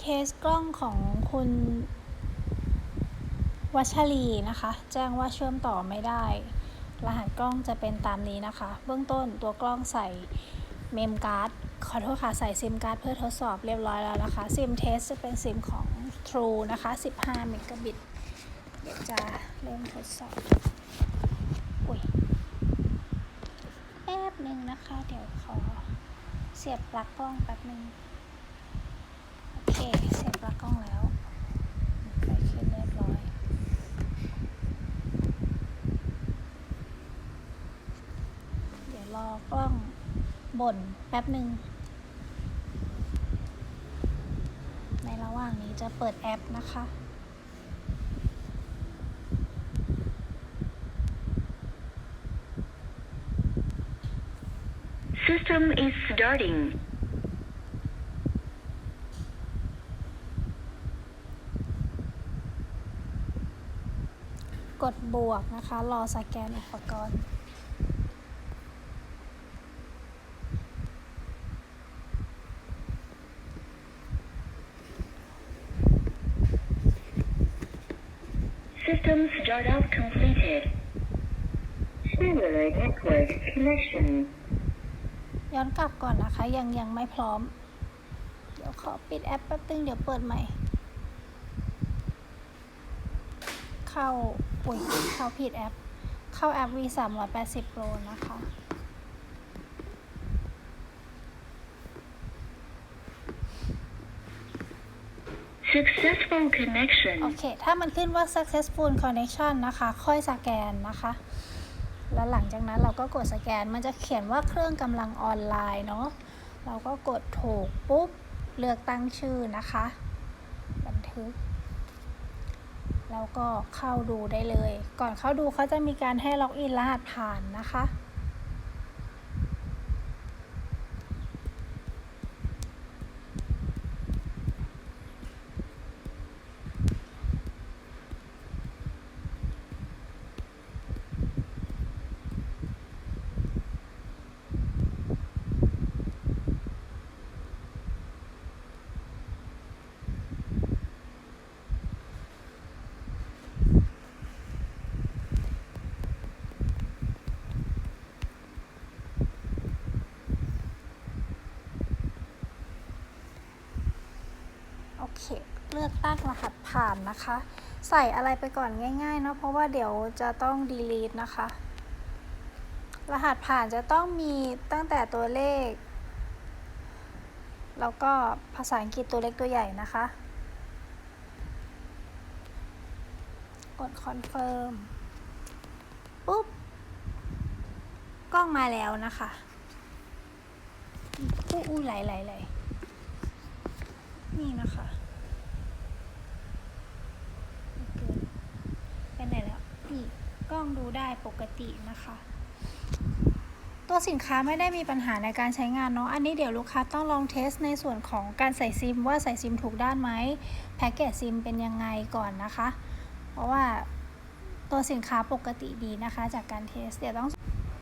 เคสกล้องของคุณวัชรีนะคะ แจ้งว่าเชื่อมต่อไม่ได้ รหัสกล้องจะเป็นตามนี้นะคะ เบื้องต้นตัวกล้องใส่เมมการ์ดขอโทษค่ะ ใส่ซิมการ์ดเพื่อทดสอบเรียบร้อยแล้วนะคะซิมเทสจะเป็นซิมของ True นะคะ 15 เมกะบิตเดี๋ยวจะเริ่มทดสอบ อุ้ยแป๊บหนึ่งนะคะ เดี๋ยวขอเสียบปลั๊กกล้องแป๊บหนึ่ง เคเสียบปลั๊กกล้องแล้วไปขึ้นเรียบร้อย เดี๋ยวรอกล้องบ่นแป๊บหนึ่ง ในระหว่างนี้จะเปิดแอปนะคะ System is starting. กดบวกนะคะ รอสแกนอุปกรณ์ System startup completed. Cellular network connection. ย้อนกลับก่อนนะคะ ยังยังไม่พร้อม เดี๋ยวขอปิดแอปแป๊บนึง เดี๋ยวเปิดใหม่ เข้าอุ้ยเข้าผิดแอป เข้าแอป V 3 8 0 Pro นะคะ Successful โอ connection. เค ถ้ามันขึ้นว่า successful connection นะคะ ค่อยสแกนนะคะ แล้วหลังจากนั้นเราก็กดสแกน มันจะเขียนว่าเครื่องกำลังออนไลน์เนาะ เราก็กดถูกปุ๊บ เลือกตั้งชื่อนะคะ บันทึก แล้วก็เข้าดูได้เลย ก่อนเข้าดูเขาจะมีการให้ล็อกอินรหัสผ่านนะคะ โอเคเลือกตั้งรหัสผ่านนะคะ ใส่อะไรไปก่อนง่ายๆเนาะเพราะว่าเดี๋ยวจะต้อง delete นะคะ รหัสผ่านจะต้องมีตั้งแต่ตัวเลข แล้วก็ภาษาอังกฤษตัวเล็กตัวใหญ่นะคะ กด confirm ปุ๊บ กล้องมาแล้วนะคะอู้อู้ไหลไหลไหลนี่นะคะไม่เกินไปไหนแล้ว นี่ กล้องดูได้ปกตินะคะ ตัวสินค้าไม่ได้มีปัญหาในการใช้งานเนาะอันนี้เดี๋ยวลูกค้าต้องลองเทสในส่วนของการใส่ซิม ว่าใส่ซิมถูกด้านไหมแพ็กเกจซิมเป็นยังไงก่อนนะคะ เพราะว่าตัวสินค้าปกติดีนะคะ จากการเทสเดี๋ยวต้อง